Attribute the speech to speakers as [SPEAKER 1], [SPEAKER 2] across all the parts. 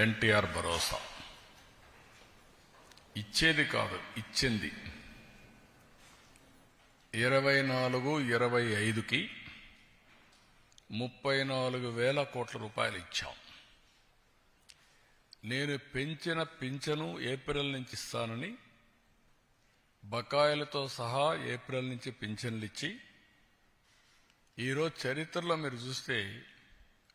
[SPEAKER 1] ఎన్టీఆర్ భరోసా. ఇచ్చేది కాదు ఇచ్చింది. ఇరవై నాలుగు ఇరవై ఐదుకి ముప్పై నాలుగు వేల కోట్ల రూపాయలు ఇచ్చాం. నేను పెంచిన పింఛను ఏప్రిల్ నుంచి ఇస్తానని బకాయిలతో సహా ఏప్రిల్ నుంచి పింఛన్లు ఇచ్చి ఈరోజు చరిత్రలో మీరు చూస్తే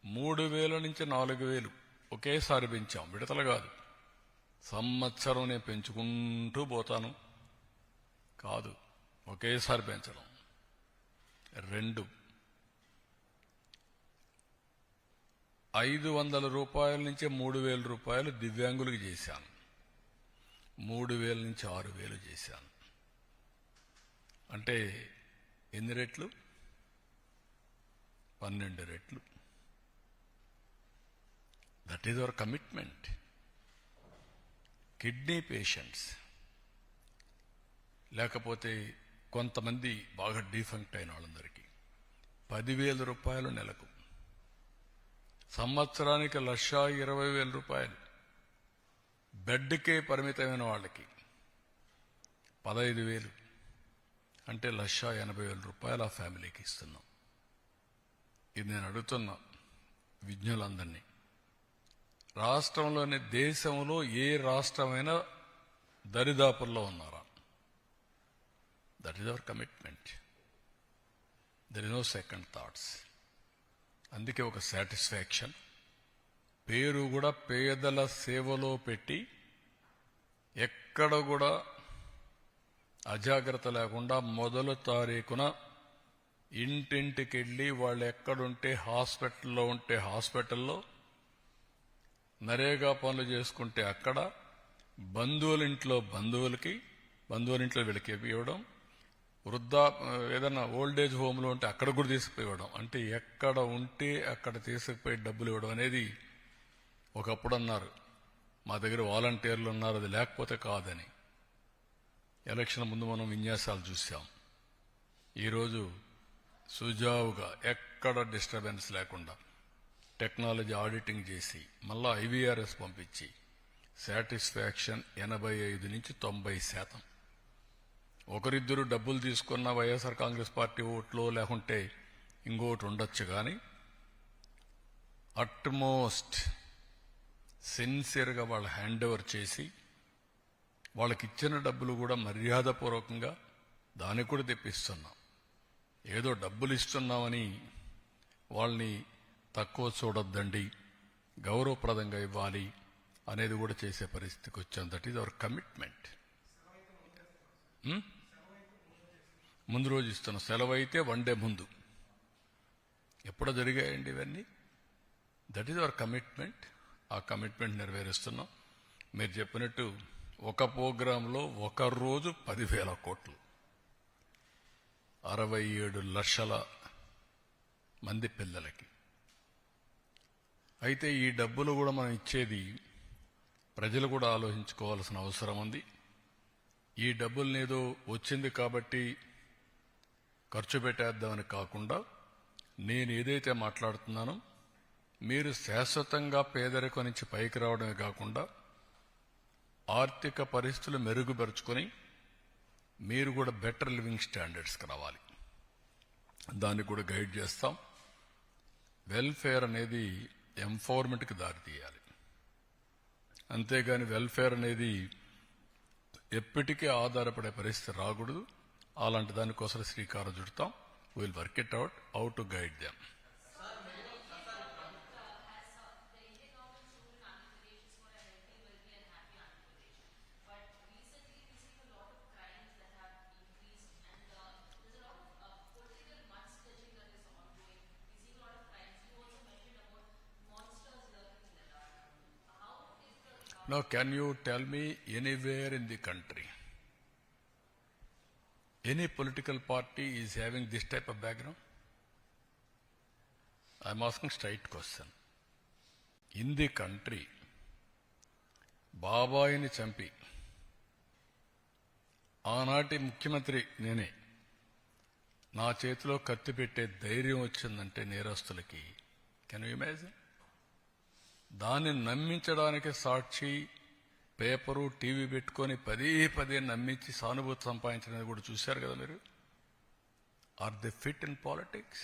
[SPEAKER 1] మూడు వేల నుంచి నాలుగు వేలు. ఒకేసారి పెంచాం విడతలు కాదు. సంవత్సరం నేను పెంచుకుంటూ పోతాను. కాదు ఒకేసారి పెంచడం రెండు. ఐదు వందల రూపాయల నుంచి మూడు వేల రూపాయలు దివ్యాంగులకు చేశాను. మూడు వేల నుంచి ఆరు వేలు చేశాను. అంటే ఎన్ని రెట్లు? పన్నెండు రెట్లు. That is our commitment kidney patients లేకపోతే కొంతమంది బాగా డీఫంక్ట్ అయిన వాళ్ళందరికీ. పదివేల రూపాయలు నెలకు. సంవత్సరానికి లక్ష ఇరవై వేల రూపాయలు. బెడ్కే పరిమితమైన వాళ్ళకి పదహైదు వేలు. అంటే లక్ష ఎనభై వేల రూపాయలు ఆ ఫ్యామిలీకి ఇస్తున్నాం. ఇది నేను అడుగుతున్నా విజ్ఞులందరినీ. రాష్ట్రంలోని దేశంలో ఏ రాష్ట్రమైనా దరిదాపుల్లో ఉన్నారా? That is our commitment there is no second thoughts అందుకే ఒక సాటిస్ఫాక్షన్ పేరు కూడా పేదల సేవలో పెట్టి ఎక్కడ కూడా అజాగ్రత్త లేకుండా మొదలు తారీఖున ఇంటింటికి వెళ్ళి వాళ్ళు ఎక్కడుంటే హాస్పిటల్లో ఉంటే హాస్పిటల్లో నరేగా పనులు చేసుకుంటే అక్కడ బంధువుల ఇంట్లో బంధువులకి బంధువుల ఇంట్లో వీళ్ళకి ఇవ్వడం వృద్ధా ఏదైనా ఓల్డ్ ఏజ్ హోమ్లో ఉంటే అక్కడ కూడా తీసుకుపోయివ్వడం. అంటే ఎక్కడ ఉంటే అక్కడ తీసుకుపోయి డబ్బులు ఇవ్వడం అనేది ఒకప్పుడు అన్నారు. మా దగ్గర వాలంటీర్లు ఉన్నారు అది లేకపోతే కాదని. ఎలక్షన్ ముందు మనం విన్యాసాలు చూసాం ఈరోజు సుజావుగా ఎక్కడ డిస్టర్బెన్స్ లేకుండా టెక్నాలజీ ఆడిటింగ్ చేసి మళ్ళా ఐవీఆర్ఎస్ పంపించి సాటిస్ఫాక్షన్ ఎనభై ఐదు నుంచి తొంభై శాతం. ఒకరిద్దరు డబ్బులు తీసుకున్న వైఎస్ఆర్ కాంగ్రెస్ పార్టీ ఓట్లో లేకుంటే ఇంకోటి ఉండొచ్చు కానీ అట్మోస్ట్ సిన్సియర్గా వాళ్ళు హ్యాండ్ ఓవర్ చేసి వాళ్ళకి ఇచ్చిన డబ్బులు కూడా మర్యాదపూర్వకంగా దానికి కూడా తెప్పిస్తున్నాం. ఏదో డబ్బులు ఇస్తున్నామని వాళ్ళని తక్కువ చూడొద్దండి. గౌరవప్రదంగా ఇవ్వాలి అనేది కూడా చేసే పరిస్థితికి వచ్చాం దట్ ఈజ్ అవర్ కమిట్మెంట్ ముందు రోజు ఇస్తున్న సెలవు అయితే వన్ డే ముందు. ఎప్పుడో జరిగాయండి ఇవన్నీ? దట్ ఈజ్ అవర్ కమిట్మెంట్ ఆ కమిట్మెంట్ నెరవేరుస్తున్నాం. మీరు చెప్పినట్టు ఒక ప్రోగ్రాంలో ఒక రోజు పదివేల కోట్లు. అరవై ఏడు లక్షల మంది పిల్లలకి. అయితే ఈ డబ్బులు కూడా మనం ఇచ్చేది ప్రజలు కూడా ఆలోచించుకోవాల్సిన అవసరం ఉంది. ఈ డబ్బుల్ని ఏదో వచ్చింది కాబట్టి ఖర్చు పెట్టేద్దామని కాకుండా నేను ఏదైతే మాట్లాడుతున్నానో మీరు శాశ్వతంగా పేదరికం నుంచి పైకి రావడమే కాకుండా ఆర్థిక పరిస్థితులు మెరుగుపరుచుకొని మీరు కూడా బెటర్ లివింగ్ స్టాండర్డ్స్కి రావాలి. దాన్ని కూడా గైడ్ చేస్తాం. వెల్ఫేర్ అనేది ఎంపవర్మెంట్కి దారితీయాలి అంతేగాని వెల్ఫేర్ అనేది ఎప్పటికీ ఆధారపడే పరిస్థితి రాకూడదు. అలాంటి దానికోసం శ్రీకారం చుడతాం. Will work it out how to guide them Now, can you tell me anywhere in the country, any political party is having this type of background? I'm asking straight question. In the country, బాబాయిని చంపి ఆనాటి ముఖ్యమంత్రి నేనే నా చేతిలో కత్తి పెట్టే ధైర్యం వచ్చిందంటే నేరస్తులకి కెన్ యూ ఇమాజిన్ దాన్ని నమ్మించడానికి సాక్షి పేపరు టీవీ పెట్టుకొని పదే పదే నమ్మించి సానుభూతి సంపాదించినది కూడా చూశారు కదా మీరు? Are the fit in politics